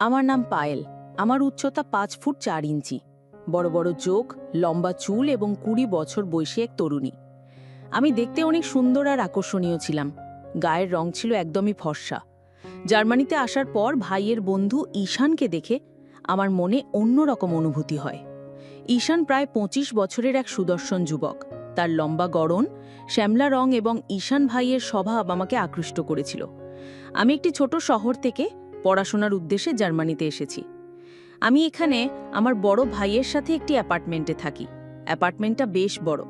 আমার নাম পায়েল। আমার উচ্চতা পাঁচ ফুট চার ইঞ্চি। বড় বড় চোখ, লম্বা চুল এবং কুড়ি বছর বয়সী এক তরুণী। আমি দেখতে অনেক সুন্দর আর আকর্ষণীয় ছিলাম। গায়ের রং ছিল একদমই ফর্সা। জার্মানিতে আসার পর ভাইয়ের বন্ধু ঈশানকে দেখে আমার মনে অন্যরকম অনুভূতি হয়। ঈশান প্রায় পঁচিশ বছরের এক সুদর্শন যুবক। তার লম্বা গড়ন, শ্যামলা রং এবং ঈশান ভাইয়ের স্বভাব আমাকে আকৃষ্ট করেছিল। আমি একটি ছোট শহর থেকে পড়াশোনার উদ্দেশ্যে জার্মানিতে এসেছি। আমি এখানে আমার বড় ভাইয়ের সাথে একটি অ্যাপার্টমেন্টে থাকি। অ্যাপার্টমেন্টটা বেশ বড়।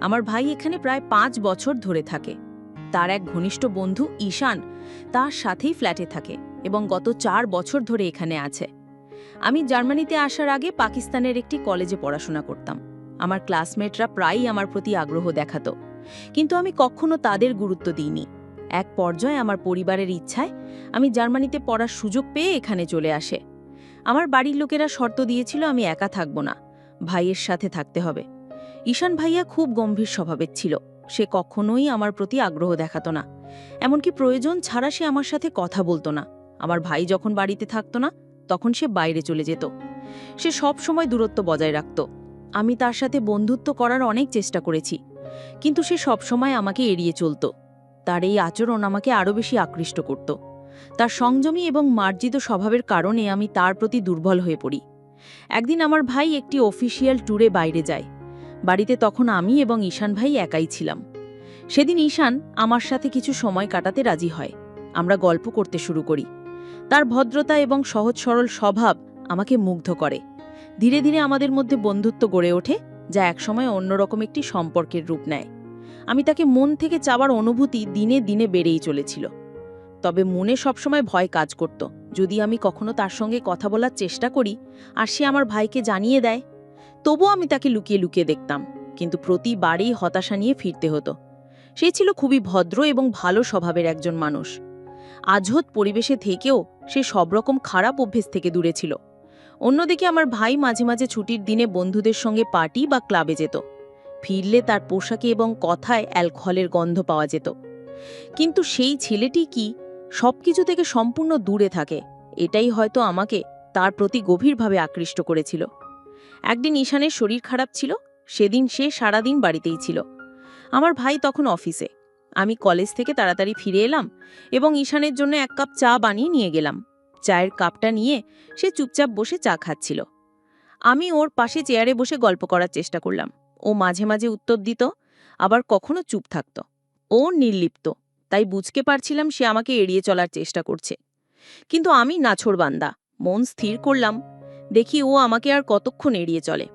আমার ভাই এখানে প্রায় পাঁচ বছর ধরে থাকে। তার এক ঘনিষ্ঠ বন্ধু ঈশান তার সাথেই ফ্ল্যাটে থাকে এবং গত চার বছর ধরে এখানে আছে। আমি জার্মানিতে আসার আগে পাকিস্তানের একটি কলেজে পড়াশোনা করতাম। আমার ক্লাসমেটরা প্রায়ই আমার প্রতি আগ্রহ দেখাতো। কিন্তু আমি কখনো তাদের গুরুত্ব দিইনি। এক পর্যায়ে আমার পরিবারের ইচ্ছায় আমি জার্মানিতে পড়ার সুযোগ পেয়ে এখানে চলে আসে। আমার বাড়ির লোকেরা শর্ত দিয়েছিল আমি একা থাকব না, ভাইয়ের সাথে থাকতে হবে। ঈশান ভাইয়া খুব গম্ভীর স্বভাবের ছিল, সে কখনোই আমার প্রতি আগ্রহ দেখাতো না। এমনকি প্রয়োজন ছাড়া সে আমার সাথে কথা বলতো না। আমার ভাই যখন বাড়িতে থাকতো না, তখন সে বাইরে চলে যেত। সে সব সময় দূরত্ব বজায় রাখত। আমি তার সাথে বন্ধুত্ব করার অনেক চেষ্টা করেছি, কিন্তু সে সবসময় আমাকে এড়িয়ে চলত। তার এই আচরণ আমাকে আরও বেশি আকৃষ্ট করত। তার সংযমী এবং মার্জিত স্বভাবের কারণে আমি তার প্রতি দুর্বল হয়ে পড়ি। একদিন আমার ভাই একটি অফিসিয়াল ট্যুরে বাইরে যায়। বাড়িতে তখন আমি এবং ঈশান ভাই একাই ছিলাম। সেদিন ঈশান আমার সাথে কিছু সময় কাটাতে রাজি হয়। আমরা গল্প করতে শুরু করি। তার ভদ্রতা এবং সহজ সরল স্বভাব আমাকে মুগ্ধ করে। ধীরে ধীরে আমাদের মধ্যে বন্ধুত্ব গড়ে ওঠে, যা একসময় অন্যরকম একটি সম্পর্কের রূপ নেয়। আমি তাকে মন থেকে চাওয়ার অনুভূতি দিনে দিনে বেড়েই চলেছিল। তবে মনে সবসময় ভয় কাজ করত। যদি আমি কখনো তার সঙ্গে কথা বলার চেষ্টা করি আর সে আমার ভাইকে জানিয়ে দেয়, তবুও আমি তাকে লুকিয়ে লুকিয়ে দেখতাম। কিন্তু প্রতিবারই হতাশা নিয়ে ফিরতে হতো। সে ছিল খুবই ভদ্র এবং ভালো স্বভাবের একজন মানুষ। আজহত পরিবেশে থেকেও সে সব রকম খারাপ অভ্যেস থেকে দূরে ছিল। অন্যদিকে আমার ভাই মাঝে মাঝে ছুটির দিনে বন্ধুদের সঙ্গে পার্টি বা ক্লাবে যেত। ফিরলে তার পোশাকে এবং কথায় অ্যালকোহলের গন্ধ পাওয়া যেত। কিন্তু সেই ছেলেটি কি সবকিছু থেকে সম্পূর্ণ দূরে থাকে, এটাই হয়তো আমাকে তার প্রতি গভীরভাবে আকৃষ্ট করেছিল। একদিন ঈশানের শরীর খারাপ ছিল, সেদিন সে সারাদিন বাড়িতেই ছিল। আমার ভাই তখন অফিসে। আমি কলেজ থেকে তাড়াতাড়ি ফিরে এলাম এবং ঈশানের জন্য এক কাপ চা বানিয়ে নিয়ে গেলাম। চায়ের কাপটা নিয়ে সে চুপচাপ বসে চা খাচ্ছিল। আমি ওর পাশে চেয়ারে বসে গল্প করার চেষ্টা করলাম। ও মাঝে মাঝে উত্তর দিত আবার কখনো চুপ থাকত। ও নির্লিপ্ত তাই বুঝতে পারছিলাম সে আমাকে এড়িয়ে চলার চেষ্টা করছে। কিন্তু আমি নাছোড়বান্দা মন স্থির করলাম দেখি ও আমাকে আর কতক্ষণ এড়িয়ে চলে।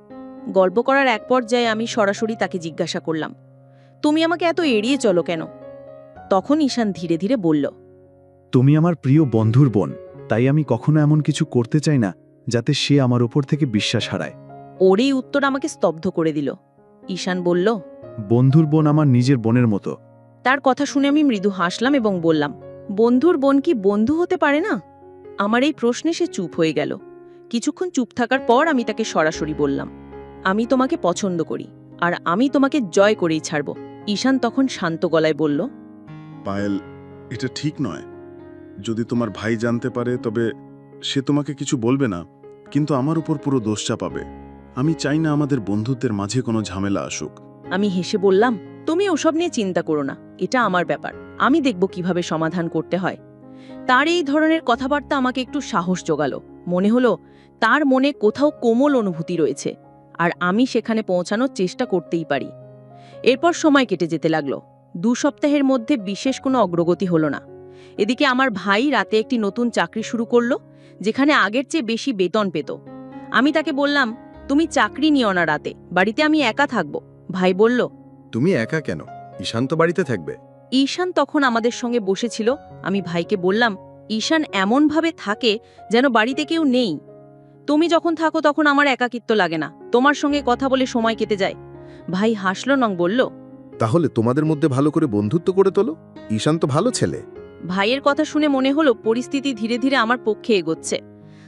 গল্প করার এক পর্যায়ে আমি সরাসরি তাকে জিজ্ঞাসা করলাম তুমি আমাকে এত এড়িয়ে চলো কেন? তখন ঈশান ধীরে ধীরে বলল তুমি আমার প্রিয় বন্ধুর বোন তাই আমি কখনো এমন কিছু করতে চাই না যাতে সে আমার ওপর থেকে বিশ্বাস হারায়। ওর এই উত্তর আমাকে স্তব্ধ করে দিল। ঈশান বলল বন্ধুর বোন আমার নিজের বোনের মতো। তার কথা শুনে আমি মৃদু হাসলাম এবং বললাম বন্ধুর বোন কি বন্ধু হতে পারে না? আমার এই প্রশ্নে সে চুপ হয়ে গেল। কিছুক্ষণ চুপ থাকার পর আমি তাকে সরাসরি বললাম আমি তোমাকে পছন্দ করি আর আমি তোমাকে জয় করেই ছাড়ব। ঈশান তখন শান্ত গলায় বলল পায়েল এটা ঠিক নয়। যদি তোমার ভাই জানতে পারে তবে সে তোমাকে কিছু বলবে না কিন্তু আমার উপর পুরো দোষ চাপাবে আমি চাই না আমাদের বন্ধুত্বের মাঝে কোনো ঝামেলা আসুক। আমি হেসে বললাম, তুমি ওসব নিয়ে চিন্তা করো না, এটা আমার ব্যাপার। আমি দেখব কীভাবে সমাধান করতে হয়। তার এই ধরনের কথাবার্তা আমাকে একটু সাহস জোগালো। মনে হলো, তার মনে কোথাও কোমল অনুভূতি রয়েছে, আর আমি সেখানে পৌঁছানোর চেষ্টা করতেই পারি। এরপর সময় কেটে যেতে লাগল। দু সপ্তাহের মধ্যে বিশেষ কোনো অগ্রগতি হলো না। এদিকে আমার ভাই রাতে একটি নতুন চাকরি শুরু করল, যেখানে আগের চেয়ে বেশি বেতন পেত। আমি তাকে বললাম তুমি চাকরি নিও না রাতে বাড়িতে আমি একা থাকব। ভাই বলল তুমি একা কেন? ঈশান তো বাড়িতে থাকবে। ঈশান তখন আমাদের সঙ্গে বসেছিল। আমি ভাইকে বললাম ঈশান এমনভাবে থাকে যেন বাড়িতে কেউ নেই। তুমি যখন থাকো তখন আমার একাকিত্ব লাগে না। তোমার সঙ্গে কথা বলে সময় কেটে যায়। ভাই হাসল নং বলল তাহলে তোমাদের মধ্যে ভালো করে বন্ধুত্ব করে তোলো? ঈশান তো ভালো ছেলে। ভাইয়ের কথা শুনে মনে হলো পরিস্থিতি ধীরে ধীরে আমার পক্ষে এগোচ্ছে।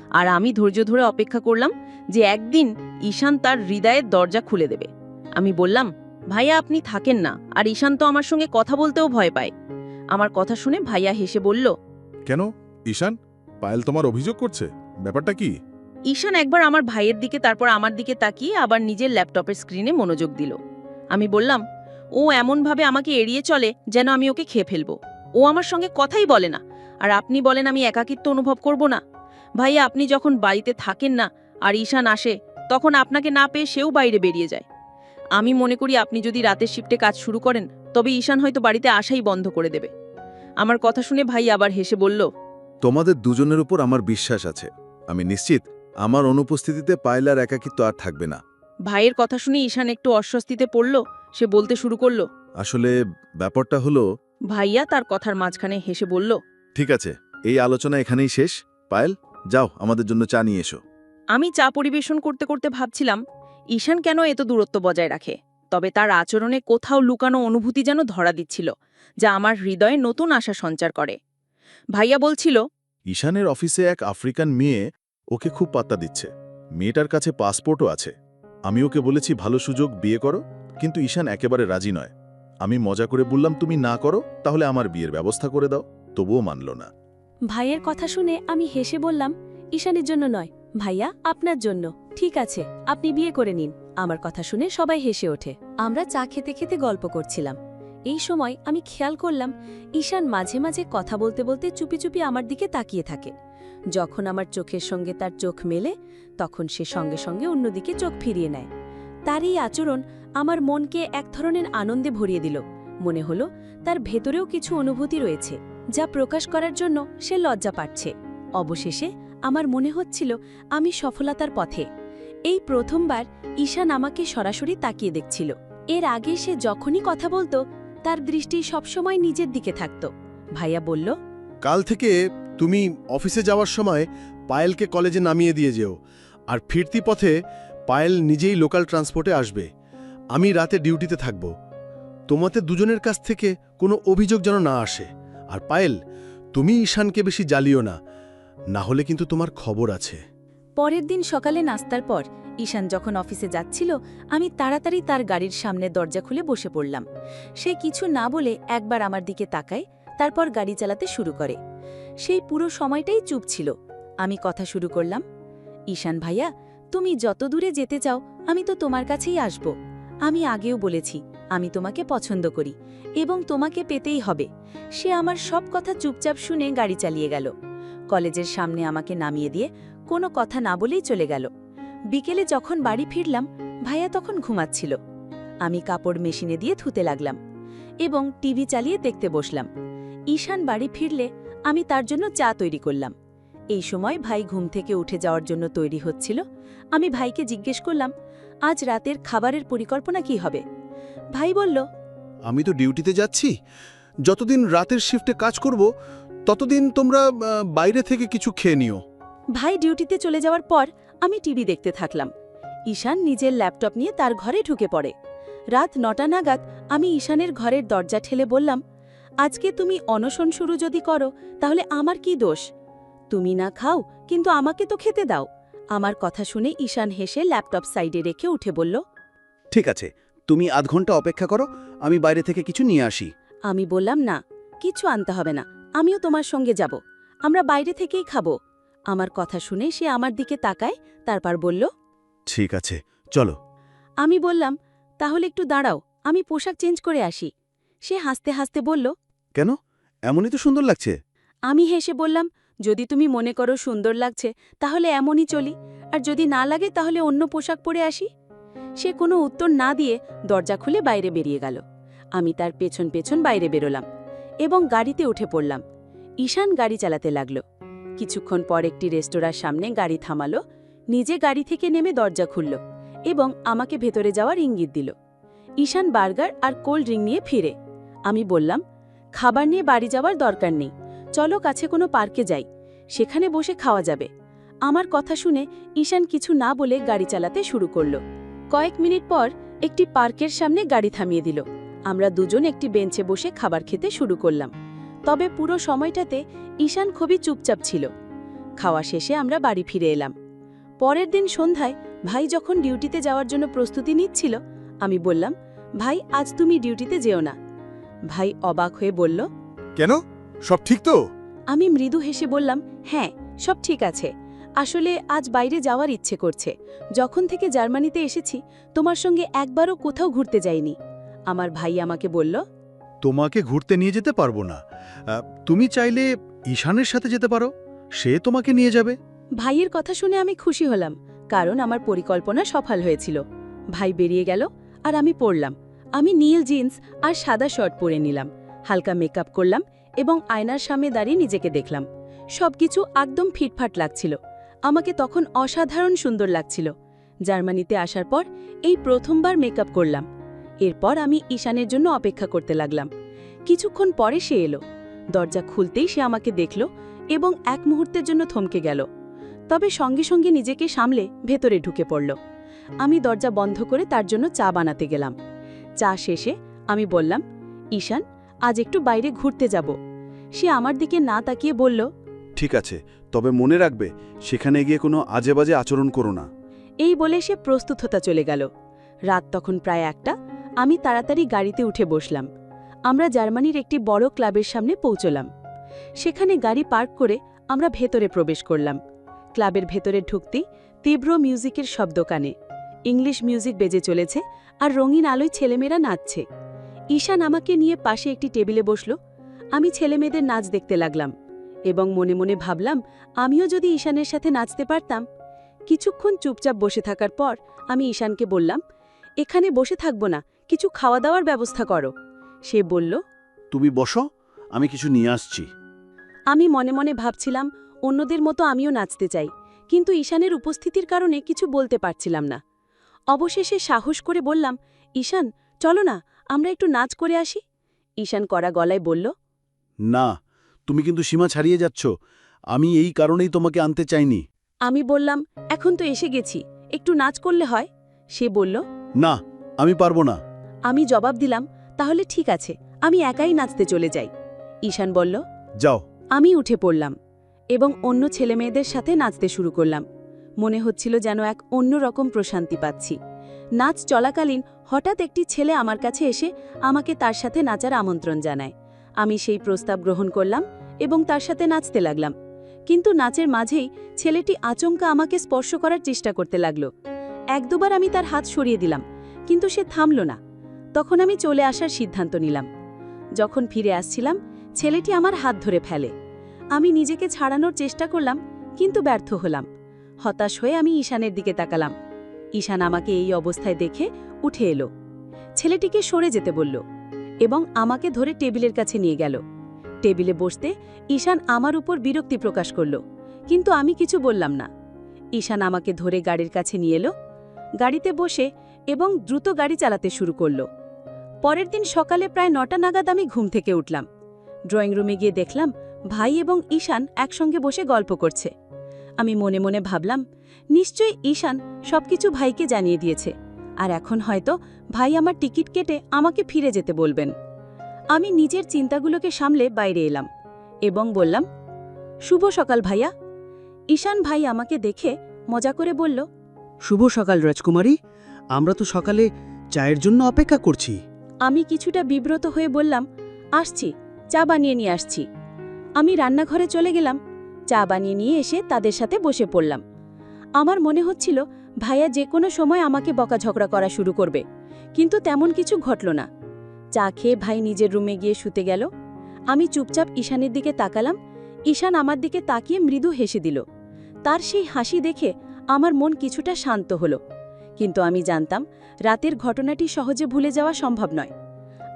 আর আমি ধৈর্য ধরে অপেক্ষা করলাম যে একদিন ঈশান তার হৃদয়ের দরজা খুলে দেবে। আমি বললাম ভাইয়া আপনি থাকেন না। আর ঈশান তো আমার সঙ্গে কথা বলতেও ভয় পায়। আমার কথা শুনে ভাইয়া হেসে বলল কেন? ঈশান পায়েল তোমার অভিযোগ করছে। ব্যাপারটা কি? ঈশান একবার আমার ভাইয়ের দিকে তারপর আমার দিকে তাকিয়ে আবার নিজের ল্যাপটপের স্ক্রিনে মনোযোগ দিল। আমি বললাম ও এমনভাবে আমাকে এড়িয়ে চলে যেন আমি ওকে খেয়ে ফেলব। ও আমার সঙ্গে কথাই বলে না। আর আপনি বলেন আমি একাকিত্ব অনুভব করব না। ভাইয়া আপনি যখন বাড়িতে থাকেন না আর ঈশান আসে তখন আপনাকে না পেয়ে সেও বাইরে বেরিয়ে যায়। আমি মনে করি আপনি যদি রাতের শিফটে কাজ শুরু করেন তবে ঈশান হয়তো বাড়িতে আসাই বন্ধ করে দেবে। আমার কথা শুনে ভাই আবার হেসে বলল তোমাদের দুজনের উপর আমার বিশ্বাস আছে। আমি নিশ্চিত আমার অনুপস্থিতিতে পায়লার একাকিত্ব আর থাকবে না। ভাইয়ের কথা শুনে ঈশান একটু অস্বস্তিতে পড়ল সে বলতে শুরু করল আসলে ব্যাপারটা হলো ভাইয়া তার কথার মাঝখানে হেসে বলল ঠিক আছে এই আলোচনা এখানেই শেষ। পায়েল যাও আমাদের জন্য চা নিয়ে এসো। আমি চা পরিবেশন করতে করতে ভাবছিলাম ঈশান কেন এত দূরত্ব বজায় রাখে? তবে তার আচরণে কোথাও লুকানো অনুভূতি যেন ধরা দিচ্ছিল যা আমার হৃদয়ে নতুন আশা সঞ্চার করে। ভাইয়া বলছিল ঈশানের অফিসে এক আফ্রিকান মেয়ে ওকে খুব পাত্তা দিচ্ছে। মেয়েটার কাছে পাসপোর্টও আছে। আমি ওকে বলেছি ভালো সুযোগ বিয়ে করো। কিন্তু ঈশান একেবারে রাজি নয়। আমি মজা করে বললাম তুমি না করো তাহলে আমার বিয়ের ব্যবস্থা করে দাও। তবুও মানল না। ভাইয়ের কথা শুনে আমি হেসে বললাম ঈশানের জন্য নয়। ভাইয়া, আপনার জন্য। ঠিক আছে, আপনি বিয়ে করে নিন। আমার কথা শুনে সবাই হেসে ওঠে। আমরা চা খেতে খেতে গল্প করছিলাম। এই সময় আমি খেয়াল করলাম, ঈশান মাঝে মাঝে কথা বলতে বলতে চুপি চুপি আমার দিকে তাকিয়ে থাকে। যখন আমার চোখের সঙ্গে তার চোখ মেলে, তখন সে সঙ্গে সঙ্গে অন্যদিকে চোখ ফিরিয়ে নেয়। তার এই আচরণ আমার মনকে এক ধরনের আনন্দে ভরিয়ে দিল। মনে হলো তার ভেতরেও কিছু অনুভূতি রয়েছে, যা প্রকাশ করার জন্য সে লজ্জা পাচ্ছে। অবশেষে আমার মনে হচ্ছিল আমি সফলতার পথে। এই প্রথমবার ঈশান আমাকে সরাসরি তাকিয়ে দেখছিল। এর আগে সে যখনই কথা বলতো, তার দৃষ্টি সবসময় নিজের দিকে থাকত। ভাইয়া বলল, কাল থেকে তুমি অফিসে যাওয়ার সময় পায়েলকে কলেজে নামিয়ে দিয়ে যেও, আর ফিরতি পথে পায়েল নিজেই লোকাল ট্রান্সপোর্টে আসবে। আমি রাতে ডিউটিতে থাকব। তোমাতে দুজনের কাছ থেকে কোনো অভিযোগ যেন না আসে। আর পায়েল, তুমি ঈশানকে বেশি জ্বালিও না। না হলে কিন্তু তোমার খবর আছে। পরের দিন সকালে নাস্তার পর ঈশান যখন অফিসে যাচ্ছিল, আমি তাড়াতাড়ি তার গাড়ির সামনে দরজা খুলে বসে পড়লাম। সে কিছু না বলে একবার আমার দিকে তাকায়, তারপর গাড়ি চালাতে শুরু করে। সেই পুরো সময়টাই চুপ ছিল। আমি কথা শুরু করলাম, ঈশান ভাইয়া, তুমি যত দূরে যেতে চাও, আমি তো তোমার কাছেই আসব। আমি আগেও বলেছি, আমি তোমাকে পছন্দ করি এবং তোমাকে পেতেই হবে। সে আমার সব কথা চুপচাপ শুনে গাড়ি চালিয়ে গেল। কলেজের সামনে আমাকে নামিয়ে দিয়ে কোনো কথা না বলেই চলে গেল। বিকেলে যখন বাড়ি ফিরলাম, ভাইয়া তখন ঘুমাচ্ছিল। আমি কাপড় মেশিনে দিয়ে ধুতে লাগলাম এবং টিভি চালিয়ে দেখতে বসলাম। ঈশান বাড়ি ফিরলে আমি তার জন্য চা তৈরি করলাম। এই সময় ভাই ঘুম থেকে উঠে যাওয়ার জন্য তৈরি হচ্ছিল। আমি ভাইকে জিজ্ঞেস করলাম, আজ রাতের খাবারের পরিকল্পনা কি হবে? ভাই বলল, আমি তো ডিউটিতে যাচ্ছি। যতদিন রাতের শিফটে কাজ করব ততদিন তোমরা বাইরে থেকে কিছু খেয়ে নিও। ভাই ডিউটিতে চলে যাওয়ার পর আমি টিভি দেখতে থাকলাম। ঈশান নিজের ল্যাপটপ নিয়ে তার ঘরে ঢুকে পড়ে। রাত নটা নাগাদ আমি ঈশানের ঘরের দরজা ঠেলে বললাম আজকে তুমি অনশন শুরু যদি করো তাহলে আমার কি দোষ? তুমি না খাও কিন্তু আমাকে তো খেতে দাও। আমার কথা শুনে ঈশান হেসে ল্যাপটপ সাইডে রেখে উঠে বলল ঠিক আছে তুমি আধ ঘণ্টা অপেক্ষা করো আমি বাইরে থেকে কিছু নিয়ে আসি। আমি বললাম না কিছু আনতে হবে না। আমিও তোমার সঙ্গে যাব। আমরা বাইরে থেকেই খাব। আমার কথা শুনে সে আমার দিকে তাকায় তারপর বলল ঠিক আছে চলো। আমি বললাম তাহলে একটু দাঁড়াও আমি পোশাক চেঞ্জ করে আসি। সে হাসতে হাসতে বলল কেন? এমনই তো সুন্দর লাগছে। আমি হেসে বললাম যদি তুমি মনে করো সুন্দর লাগছে তাহলে এমনই চলি। আর যদি না লাগে তাহলে অন্য পোশাক পরে আসি। সে কোনো উত্তর না দিয়ে দরজা খুলে বাইরে বেরিয়ে গেল। আমি তার পেছন পেছন বাইরে বেরোলাম। এবং গাড়িতে উঠে পড়লাম। ঈশান গাড়ি চালাতে লাগল। কিছুক্ষণ পর একটি রেস্তোরাঁর সামনে গাড়ি থামালো, নিজে গাড়ি থেকে নেমে দরজা খুলল এবং আমাকে ভেতরে যাওয়ার ইঙ্গিত দিল। ঈশান বার্গার আর কোল্ড ড্রিঙ্ক নিয়ে ফিরে। আমি বললাম, খাবার নিয়ে বাড়ি যাওয়ার দরকার নেই। চলো কাছে কোনো পার্কে যাই। সেখানে বসে খাওয়া যাবে। আমার কথা শুনে ঈশান কিছু না বলে গাড়ি চালাতে শুরু করল। কয়েক মিনিট পর একটি পার্কের সামনে গাড়ি থামিয়ে দিল। আমরা দুজন একটি বেঞ্চে বসে খাবার খেতে শুরু করলাম। তবে পুরো সময়টাতে ঈশান খুবই চুপচাপ ছিল। খাওয়া শেষে আমরা বাড়ি ফিরে এলাম। পরের দিন সন্ধ্যায় ভাই যখন ডিউটিতে যাওয়ার জন্য প্রস্তুতি নিচ্ছিল আমি বললাম ভাই আজ তুমি ডিউটিতে যেও না। ভাই অবাক হয়ে বলল কেন? সব ঠিক তো? আমি মৃদু হেসে বললাম হ্যাঁ সব ঠিক আছে। আসলে আজ বাইরে যাওয়ার ইচ্ছে করছে। যখন থেকে জার্মানিতে এসেছি তোমার সঙ্গে একবারও কোথাও ঘুরতে যাইনি। আমার ভাই আমাকে বলল তোমাকে ঘুরতে নিয়ে যেতে পারব না। তুমি চাইলে ঈশানের সাথে যেতে পারো সে তোমাকে নিয়ে যাবে। ভাইয়ের কথা শুনে আমি খুশি হলাম কারণ আমার পরিকল্পনা সফল হয়েছিল। ভাই বেরিয়ে গেল আর আমি পড়লাম। আমি নীল জিন্স আর সাদা শার্ট পরে নিলাম হালকা মেকআপ করলাম এবং আয়নার সামনে দাঁড়িয়ে নিজেকে দেখলাম। সবকিছু একদম ফিটফাট লাগছিল। আমাকে তখন অসাধারণ সুন্দর লাগছিল। জার্মানিতে আসার পর এই প্রথমবার মেকআপ করলাম। এরপর আমি ঈশানের জন্য অপেক্ষা করতে লাগলাম। কিছুক্ষণ পরে সে এলো। দরজা খুলতেই সে আমাকে দেখল এবং এক মুহূর্তের জন্য থমকে গেল। তবে সঙ্গে সঙ্গে নিজেকে সামলে ভেতরে ঢুকে পড়ল। আমি দরজা বন্ধ করে তার জন্য চা বানাতে গেলাম। চা শেষে আমি বললাম ঈশান আজ একটু বাইরে ঘুরতে যাব। সে আমার দিকে না তাকিয়ে বলল ঠিক আছে তবে মনে রাখবে সেখানে গিয়ে কোনো আজে বাজে আচরণ করো না। এই বলে সে প্রস্তুত হতে চলে গেল। রাত তখন প্রায় একটা আমি তাড়াতাড়ি গাড়িতে উঠে বসলাম। আমরা জার্মানির একটি বড় ক্লাবের সামনে পৌঁছলাম। সেখানে গাড়ি পার্ক করে আমরা ভেতরে প্রবেশ করলাম। ক্লাবের ভেতরে ঢুকতেই তীব্র মিউজিকের শব্দ কানে। ইংলিশ মিউজিক বেজে চলেছে আর রঙিন আলোয় ছেলেমেয়েরা নাচছে। ঈশান আমাকে নিয়ে পাশে একটি টেবিলে বসল। আমি ছেলেমেয়েদের নাচ দেখতে লাগলাম এবং মনে মনে ভাবলাম, আমিও যদি ঈশানের সাথে নাচতে পারতাম। কিছুক্ষণ চুপচাপ বসে থাকার পর আমি ঈশানকে বললাম, এখানে বসে থাকব না কিছু খাওয়া দাওয়ার ব্যবস্থা করো। সে বলল তুমি বসো আমি কিছু নিয়ে আসছি। আমি মনে মনে ভাবছিলাম অন্যদের মতো আমিও নাচতে চাই কিন্তু ঈশানের উপস্থিতির কারণে কিছু বলতে পারছিলাম না। অবশেষে সাহস করে বললাম ঈশান চলো না আমরা একটু নাচ করে আসি। ঈশান করা গলায় বলল না তুমি কিন্তু সীমা ছাড়িয়ে যাচ্ছ আমি এই কারণেই তোমাকে আনতে চাইনি। আমি বললাম এখন তো এসে গেছি একটু নাচ করলে হয়? সে বলল না আমি পারব না। আমি জবাব দিলাম তাহলে ঠিক আছে আমি একাই নাচতে চলে যাই। ঈশান বলল যাও। আমি উঠে পড়লাম এবং অন্য ছেলেমেয়েদের সাথে নাচতে শুরু করলাম। মনে হচ্ছিল যেন এক অন্যরকম প্রশান্তি পাচ্ছি। নাচ চলাকালীন হঠাৎ একটি ছেলে আমার কাছে এসে আমাকে তার সাথে নাচার আমন্ত্রণ জানায়। আমি সেই প্রস্তাব গ্রহণ করলাম এবং তার সাথে নাচতে লাগলাম। কিন্তু নাচের মাঝেই ছেলেটি আচমকা আমাকে স্পর্শ করার চেষ্টা করতে লাগল। এক দুবার আমি তার হাত সরিয়ে দিলাম কিন্তু সে থামল না। তখন আমি চলে আসার সিদ্ধান্ত নিলাম। যখন ফিরে আসছিলাম, ছেলেটি আমার হাত ধরে ফেলে। আমি নিজেকে ছাড়ানোর চেষ্টা করলাম, কিন্তু ব্যর্থ হলাম। হতাশ হয়ে আমি ঈশানের দিকে তাকালাম। ঈশান আমাকে এই অবস্থায় দেখে উঠে এলো। ছেলেটিকে সরে যেতে বলল এবং আমাকে ধরে টেবিলের কাছে নিয়ে গেল। টেবিলে বসতে ঈশান আমার উপর বিরক্তি প্রকাশ করল, কিন্তু আমি কিছু বললাম না। ঈশান আমাকে ধরে গাড়ির কাছে নিয়ে এলো, গাড়িতে বসে এবং দ্রুত গাড়ি চালাতে শুরু করল। পরের দিন সকালে প্রায় নটা নাগাদ আমি ঘুম থেকে উঠলাম। ড্রয়িং রুমে গিয়ে দেখলাম, ভাই এবং ঈশান একসঙ্গে বসে গল্প করছে। আমি মনে মনে ভাবলাম, নিশ্চয়ই ঈশান সবকিছু ভাইকে জানিয়ে দিয়েছে, আর এখন হয়তো ভাই আমার টিকিট কেটে আমাকে ফিরে যেতে বলবেন। আমি নিজের চিন্তাগুলোকে সামলে বাইরে এলাম এবং বললাম, শুভ সকাল ভাইয়া। ঈশান ভাই আমাকে দেখে মজা করে বলল, শুভ সকাল রাজকুমারী, আমরা তো সকালে চায়ের জন্য অপেক্ষা করছি। আমি কিছুটা বিব্রত হয়ে বললাম, আসছি, চা বানিয়ে নিয়ে আসছি। আমি রান্নাঘরে চলে গেলাম, চা বানিয়ে নিয়ে এসে তাদের সাথে বসে পড়লাম। আমার মনে হচ্ছিল, ভাইয়া যে কোনো সময় আমাকে বকাঝগড়া করা শুরু করবে। কিন্তু তেমন কিছু ঘটল না। চা খেয়ে ভাই নিজের রুমে গিয়ে শুতে গেল। আমি চুপচাপ ঈশানের দিকে তাকালাম। ঈশান আমার দিকে তাকিয়ে মৃদু হেসে দিল। তার সেই হাসি দেখে আমার মন কিছুটা শান্ত হলো। কিন্তু আমি জানতাম রাতের ঘটনাটি সহজে ভুলে যাওয়া সম্ভব নয়।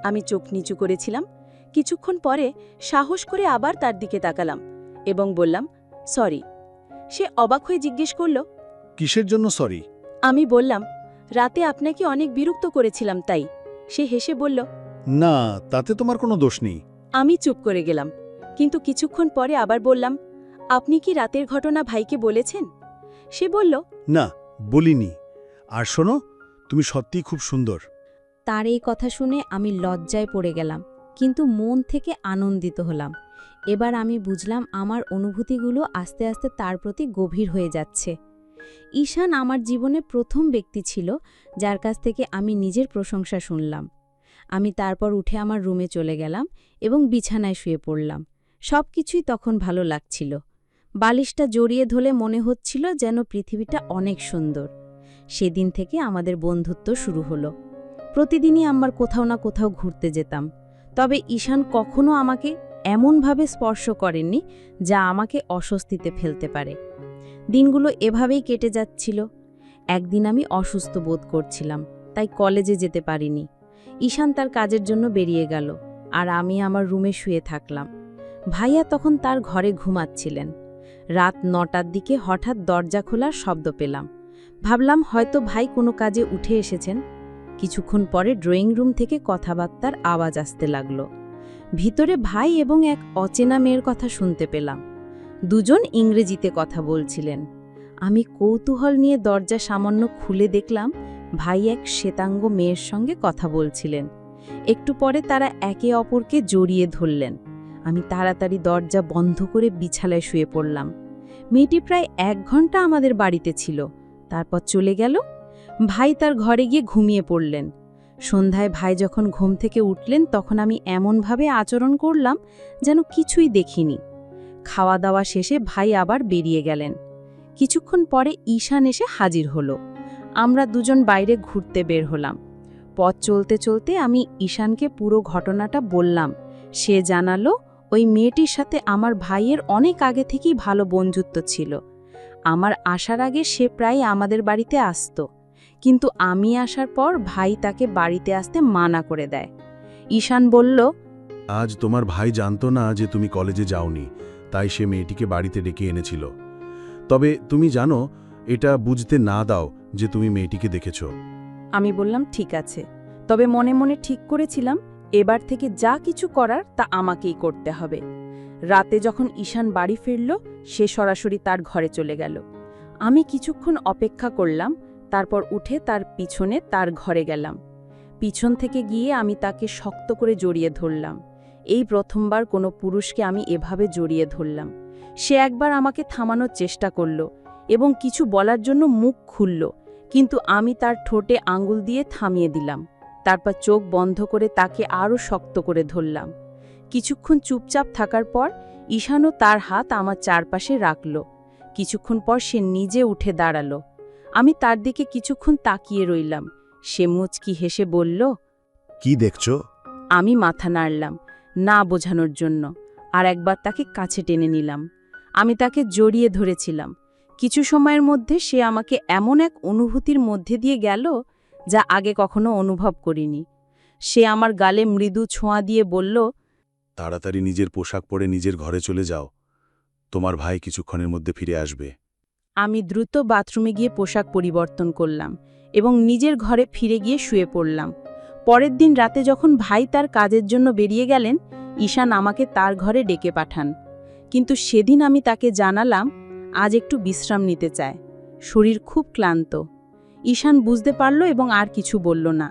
আমি চোখ নিচু করেছিলাম। কিছুক্ষণ পরে সাহস করে আবার তার দিকে তাকালাম এবং বললাম সরি। সে অবাক হয়ে জিজ্ঞেস করল কিসের জন্য সরি? আমি বললাম রাতে আপনাকে অনেক বিরক্ত করেছিলাম তাই। সে হেসে বলল না তাতে তোমার কোনো দোষ নেই। আমি চুপ করে গেলাম। কিন্তু কিছুক্ষণ পরে আবার বললাম আপনি কি রাতের ঘটনা ভাইকে বলেছেন? সে বলল না বলিনি। আর শোনো তুমি সত্যিই খুব সুন্দর। তার এই কথা শুনে আমি লজ্জায় পড়ে গেলাম, কিন্তু মন থেকে আনন্দিত হলাম। এবার আমি বুঝলাম আমার অনুভূতিগুলো আস্তে আস্তে তার প্রতি গভীর হয়ে যাচ্ছে। ঈশান আমার জীবনে প্রথম ব্যক্তি ছিল যার কাছ থেকে আমি নিজের প্রশংসা শুনলাম। আমি তারপর উঠে আমার রুমে চলে গেলাম এবং বিছানায় শুয়ে পড়লাম। সব কিছুই তখন ভালো লাগছিল। বালিশটা জড়িয়ে ধরে মনে হচ্ছিল যেন পৃথিবীটা অনেক সুন্দর। সেদিন থেকে আমাদের বন্ধুত্ব শুরু হলো। প্রতিদিনই আমার কোথাও না কোথাও ঘুরতে যেতাম। তবে ঈশান কখনো আমাকে এমনভাবে স্পর্শ করেননি যা আমাকে অস্বস্তিতে ফেলতে পারে। দিনগুলো এভাবেই কেটে যাচ্ছিল। একদিন আমি অসুস্থ বোধ করছিলাম, তাই কলেজে যেতে পারিনি। ঈশান তার কাজের জন্য বেরিয়ে গেল আর আমি আমার রুমে শুয়ে থাকলাম। ভাইয়া তখন তার ঘরে ঘুমাচ্ছিলেন। রাত নটার দিকে হঠাৎ দরজা খোলার শব্দ পেলাম। ভাবলাম হয়তো ভাই কোনো কাজে উঠে এসেছেন। কিছুক্ষণ পরে ড্রয়িং রুম থেকে কথাবার্তার আওয়াজ আসতে লাগল। ভিতরে ভাই এবং এক অচেনা মেয়ের কথা শুনতে পেলাম। দুজন ইংরেজিতে কথা বলছিলেন। আমি কৌতূহল নিয়ে দরজা সামান্য খুলে দেখলাম ভাই এক শ্বেতাঙ্গ মেয়ের সঙ্গে কথা বলছিলেন। একটু পরে তারা একে অপরকে জড়িয়ে ধরলেন। আমি তাড়াতাড়ি দরজা বন্ধ করে বিছালায় শুয়ে পড়লাম। মেয়েটি প্রায় এক ঘণ্টা আমাদের বাড়িতে ছিল। তারপর চলে গেল। ভাই তার ঘরে গিয়ে ঘুমিয়ে পড়লেন। সন্ধ্যায় ভাই যখন ঘুম থেকে উঠলেন, তখন আমি এমনভাবে আচরণ করলাম যেন কিছুই দেখিনি। খাওয়া দাওয়া শেষে ভাই আবার বেরিয়ে গেলেন। কিছুক্ষণ পরে ঈশান এসে হাজির হলো। আমরা দুজন বাইরে ঘুরতে বের হলাম। পথ চলতে চলতে আমি ঈশানকে পুরো ঘটনাটা বললাম। সে জানালো, ওই মেয়েটির সাথে আমার ভাইয়ের অনেক আগে থেকেই ভালো বন্ধুত্ব ছিল। আমার আসার আগে সে প্রায় আমাদের বাড়িতে আসতো। কিন্তু আমি আসার পর ভাই তাকে বাড়িতে আসতে মানা করে দেয়। ঈশান বলল আজ তোমার ভাই জানতো না যে তুমি কলেজে যাওনি তাই সে মেয়েটিকে বাড়িতে ডেকে এনেছিল। তবে তুমি জানো এটা বুঝতে না দাও যে তুমি মেয়েটিকে দেখেছ। আমি বললাম ঠিক আছে। তবে মনে মনে ঠিক করেছিলাম এবার থেকে যা কিছু করার তা আমাকেই করতে হবে। রাতে যখন ঈশান বাড়ি ফিরল, সে সরাসরি তার ঘরে চলে গেল। আমি কিছুক্ষণ অপেক্ষা করলাম, তারপর উঠে তার পিছনে তার ঘরে গেলাম। পিছন থেকে গিয়ে আমি তাকে শক্ত করে জড়িয়ে ধরলাম। এই প্রথমবার কোনো পুরুষকে আমি এভাবে জড়িয়ে ধরলাম। সে একবার আমাকে থামানোর চেষ্টা করল এবং কিছু বলার জন্য মুখ খুলল, কিন্তু আমি তার ঠোঁটে আঙ্গুল দিয়ে থামিয়ে দিলাম। তারপর চোখ বন্ধ করে তাকে আরও শক্ত করে ধরলাম। কিছুক্ষণ চুপচাপ থাকার পর ঈশানও তার হাত আমার চারপাশে রাখল। কিছুক্ষণ পর সে নিজে উঠে দাঁড়াল। আমি তার দিকে কিছুক্ষণ তাকিয়ে রইলাম। সে মুচকি হেসে বলল কি দেখছ? আমি মাথা নাড়লাম না বোঝানোর জন্য আর একবার তাকে কাছে টেনে নিলাম। আমি তাকে জড়িয়ে ধরেছিলাম। কিছু সময়ের মধ্যে সে আমাকে এমন এক অনুভূতির মধ্যে দিয়ে গেল যা আগে কখনো অনুভব করিনি। সে আমার গালে মৃদু ছোঁয়া দিয়ে বলল তাড়াতাড়ি নিজের পোশাক পরে নিজের ঘরে চলে যাও। তোমার ভাই কিছুক্ষণের মধ্যে ফিরে আসবে। আমি দ্রুত বাথরুমে গিয়ে পোশাক পরিবর্তন করলাম এবং নিজের ঘরে ফিরে গিয়ে শুয়ে পড়লাম। পরের দিন রাতে যখন ভাই তার কাজের জন্য বেরিয়ে গেলেন, ঈশান আমাকে তার ঘরে ডেকে পাঠান। কিন্তু সেদিন আমি তাকে জানালাম, আজ একটু বিশ্রাম নিতে চায়। শরীর খুব ক্লান্ত। ঈশান বুঝতে পারল এবং আর কিছু বলল না।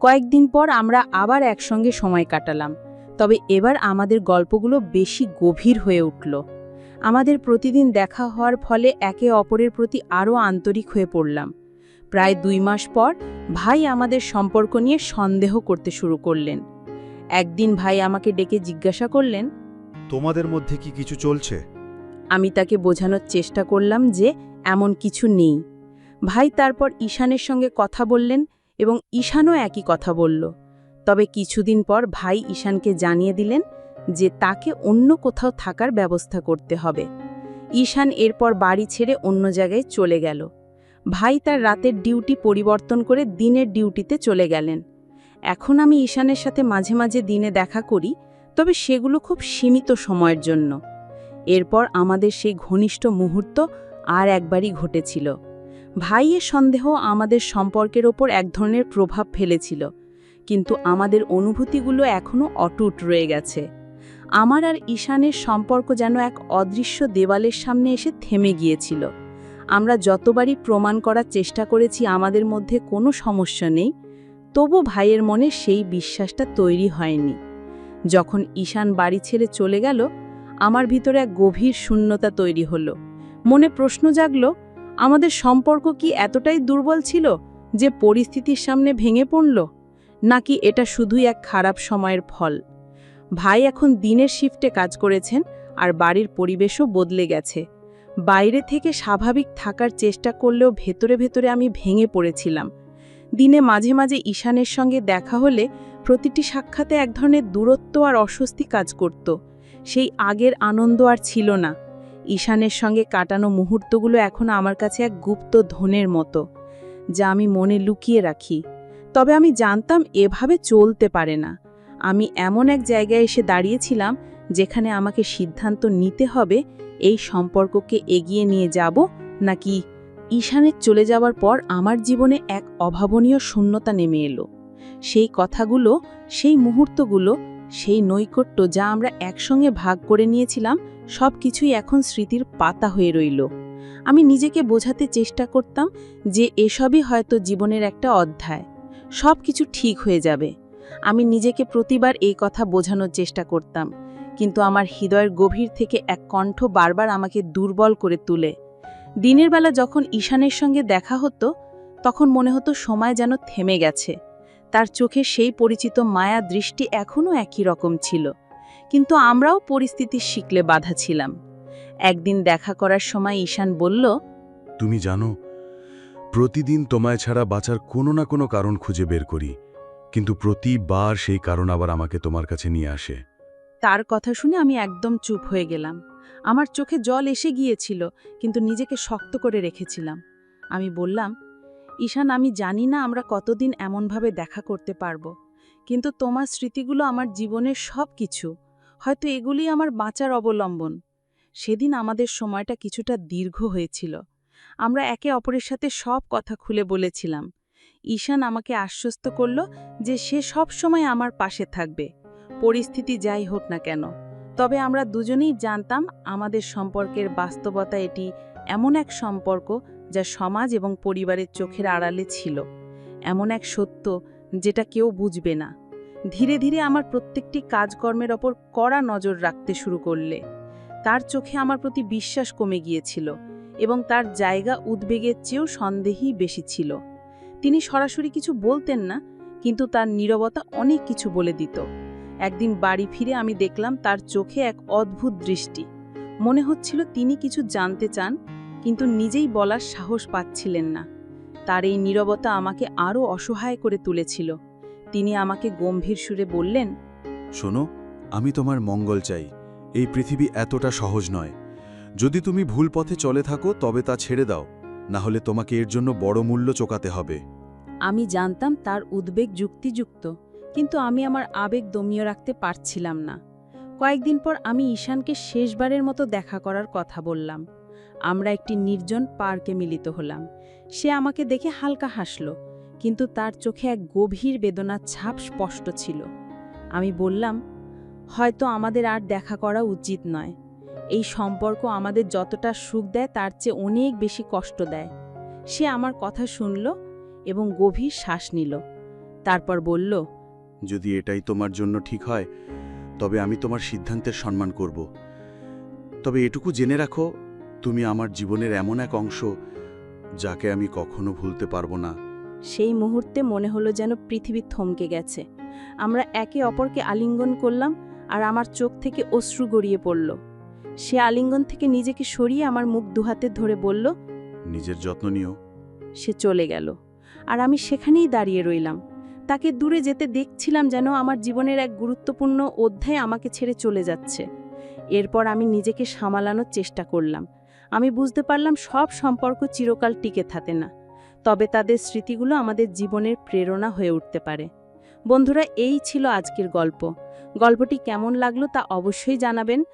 কয়েকদিন পর আমরা আবার একসঙ্গে সময় কাটালাম। তবে এবার আমাদের গল্পগুলো বেশি গভীর হয়ে উঠল। আমাদের প্রতিদিন দেখা হওয়ার ফলে একে অপরের প্রতি আরও আন্তরিক হয়ে পড়লাম। প্রায় দুই মাস পর ভাই আমাদের সম্পর্ক নিয়ে সন্দেহ করতে শুরু করলেন। একদিন ভাই আমাকে ডেকে জিজ্ঞাসা করলেন তোমাদের মধ্যে কি কিছু চলছে? আমি তাকে বোঝানোর চেষ্টা করলাম যে এমন কিছু নেই। ভাই তারপর ঈশানের সঙ্গে কথা বললেন এবং ঈশানও একই কথা বলল। তবে কিছুদিন পর ভাই ঈশানকে জানিয়ে দিলেন যে তাকে অন্য কোথাও থাকার ব্যবস্থা করতে হবে। ঈশান এরপর বাড়ি ছেড়ে অন্য জায়গায় চলে গেল। ভাই তার রাতের ডিউটি পরিবর্তন করে দিনের ডিউটিতে চলে গেলেন। এখন আমি ঈশানের সাথে মাঝে মাঝে দিনে দেখা করি, তবে সেগুলো খুব সীমিত সময়ের জন্য। এরপর আমাদের সেই ঘনিষ্ঠ মুহূর্ত আর একবারই ঘটেছিল। ভাইয়ের সন্দেহ আমাদের সম্পর্কের ওপর এক ধরনের প্রভাব ফেলেছিল। কিন্তু আমাদের অনুভূতিগুলো এখনও অটুট রয়ে গেছে। আমার আর ঈশানের সম্পর্ক যেন এক অদৃশ্য দেওয়ালের সামনে এসে থেমে গিয়েছিল। আমরা যতবারই প্রমাণ করার চেষ্টা করেছি আমাদের মধ্যে কোনো সমস্যা নেই, তবু ভাইয়ের মনে সেই বিশ্বাসটা তৈরি হয়নি। যখন ঈশান বাড়ি ছেড়ে চলে গেল, আমার ভিতরে এক গভীর শূন্যতা তৈরি হলো। মনে প্রশ্ন জাগল, আমাদের সম্পর্ক কি এতটাই দুর্বল ছিল যে পরিস্থিতির সামনে ভেঙে পড়ল? নাকি এটা শুধুই এক খারাপ সময়ের ফল? ভাই এখন দিনের শিফটে কাজ করেছেন আর বাড়ির পরিবেশও বদলে গেছে। বাইরে থেকে স্বাভাবিক থাকার চেষ্টা করলেও ভেতরে ভেতরে আমি ভেঙে পড়েছিলাম। দিনে মাঝে মাঝে ঈশানের সঙ্গে দেখা হলে প্রতিটি সাক্ষাতে এক ধরনের দূরত্ব আর অস্বস্তি কাজ করত। সেই আগের আনন্দ আর ছিল না। ঈশানের সঙ্গে কাটানো মুহূর্তগুলো এখন আমার কাছে এক গুপ্ত ধনের মতো, যা আমি মনে লুকিয়ে রাখি। তবে আমি জানতাম এভাবে চলতে পারে না। আমি এমন এক জায়গায় এসে দাঁড়িয়েছিলাম যেখানে আমাকে সিদ্ধান্ত নিতে হবে, এই সম্পর্ককে এগিয়ে নিয়ে যাব নাকি ঈশানের চলে যাওয়ার পর আমার জীবনে এক অভাবনীয় শূন্যতা নেমে এলো। সেই কথাগুলো, সেই মুহূর্তগুলো, সেই নৈকট্য যা আমরা একসঙ্গে ভাগ করে নিয়েছিলাম সব কিছুই এখন স্মৃতির পাতা হয়ে রইল। আমি নিজেকে বোঝাতে চেষ্টা করতাম যে এসবই হয়তো জীবনের একটা অধ্যায়। সব কিছু ঠিক হয়ে যাবে। আমি নিজেকে প্রতিবার এই কথা বোঝানোর চেষ্টা করতাম, কিন্তু আমার হৃদয়ের গভীর থেকে এক কণ্ঠ বারবার আমাকে দুর্বল করে তুলে। দিনের বেলা যখন ঈশানের সঙ্গে দেখা হতো, তখন মনে হতো সময় যেন থেমে গেছে। তার চোখে সেই পরিচিত মায়া দৃষ্টি এখনও একই রকম ছিল, কিন্তু আমরাও পরিস্থিতির শিকলে বাধা ছিলাম। একদিন দেখা করার সময় ঈশান বলল, তুমি জানো প্রতিদিন তোমায় ছাড়া বাঁচার কোনো না কোনো কারণ খুঁজে বের করি, কিন্তু প্রতিবার সেই কারণ আবার আমাকে তোমার কাছে নিয়ে আসে। তার কথা শুনে আমি একদম চুপ হয়ে গেলাম। আমার চোখে জল এসে গিয়েছিল, কিন্তু নিজেকে শক্ত করে রেখেছিলাম। আমি বললাম, ঈশান, আমি জানি না আমরা কতদিন এমনভাবে দেখা করতে পারব, কিন্তু তোমার স্মৃতিগুলো আমার জীবনের সব কিছু হয়তো এগুলি আমার বাঁচার অবলম্বন। সেদিন আমাদের সময়টা কিছুটা দীর্ঘ হয়েছিল। আমরা একে অপরের সাথে সব কথা খুলে বলেছিলাম। ঈশান আমাকে আশ্বস্ত করল যে সে সব সময় আমার পাশে থাকবে। পরিস্থিতি যাই হোক না কেন, তবে আমরা দুজনেই জানতাম আমাদের সম্পর্কের বাস্তবতা এটি এমন এক সম্পর্ক যা সমাজ এবং পরিবারের চোখের আড়ালে ছিল। এমন এক সত্য যেটা কেউ বুঝবে না। ধীরে ধীরে আমার প্রত্যেকটি কাজকর্মের ওপর কড়া নজর রাখতে শুরু করলে। তার চোখে আমার প্রতি বিশ্বাস কমে গিয়েছিল। এবং তার জায়গা উদ্বেগের চেয়েও সন্দেহই বেশি ছিল। তিনি সরাসরি কিছু বলতেন না, কিন্তু তার নীরবতা অনেক কিছু বলে দিত। একদিন বাড়ি ফিরে আমি দেখলাম তার চোখে এক অদ্ভুত দৃষ্টি। মনে হচ্ছিল তিনি কিছু জানতে চান, কিন্তু নিজেই বলার সাহস পাচ্ছিলেন না। তার এই নীরবতা আমাকে আরও অসহায় করে তুলেছিল। তিনি আমাকে গম্ভীর সুরে বললেন, শোনো, আমি তোমার মঙ্গল চাই। এই পৃথিবী এতটা সহজ নয়। যদি তুমি ভুল পথে চলে থাকো, তবে তা ছেড়ে দাও। না হলে তোমাকে এর জন্য বড় মূল্য চোকাতে হবে। আমি জানতাম তার উদ্বেগ যুক্তিযুক্ত, কিন্তু আমি আমার আবেগ দমিয়ে রাখতে পারছিলাম না। কয়েকদিন পর আমি ঈশানকে শেষবারের মতো দেখা করার কথা বললাম। আমরা একটি নির্জন পার্কে মিলিত হলাম। সে আমাকে দেখে হালকা হাসল, কিন্তু তার চোখে এক গভীর বেদনার ছাপ স্পষ্ট ছিল। আমি বললাম, হয়তো আমাদের আর দেখা করা উচিত নয়। এই সম্পর্ক আমাদের যতটা সুখ দেয় তার চেয়ে অনেক বেশি কষ্ট দেয়। সে আমার কথা শুনল এবং গভীর শ্বাস নিল। তারপর বলল যদি এটাই তোমার জন্য ঠিক হয় তবে আমি তোমার সিদ্ধান্তের সম্মান করব। তবে এটুকু জেনে রাখো তুমি আমার জীবনের এমন এক অংশ যাকে আমি কখনো ভুলতে পারব না। সেই মুহূর্তে মনে হলো যেন পৃথিবী থমকে গেছে। আমরা একে অপরকে আলিঙ্গন করলাম আর আমার চোখ থেকে অশ্রু গড়িয়ে পড়ল। সে আলিঙ্গন থেকে নিজেকে সরিয়ে আমার মুখ দুহাতে ধরে বলল নিজের যত্ন নিও। সে চলে গেল। আর আমি সেখানেই দাঁড়িয়ে রইলাম। তাকে দূরে যেতে দেখছিলাম যেন আমার জীবনের এক গুরুত্বপূর্ণ অধ্যায় আমাকে ছেড়ে চলে যাচ্ছে। এরপর আমি নিজেকে সামালানোর চেষ্টা করলাম। আমি বুঝতে পারলাম সব সম্পর্ক চিরকাল টিকে থাকে না। তবে তাদের স্মৃতিগুলো আমাদের জীবনের প্রেরণা হয়ে উঠতে পারে। বন্ধুরা এই ছিল আজকের গল্প। গল্পটি কেমন লাগল তা অবশ্যই জানাবেন।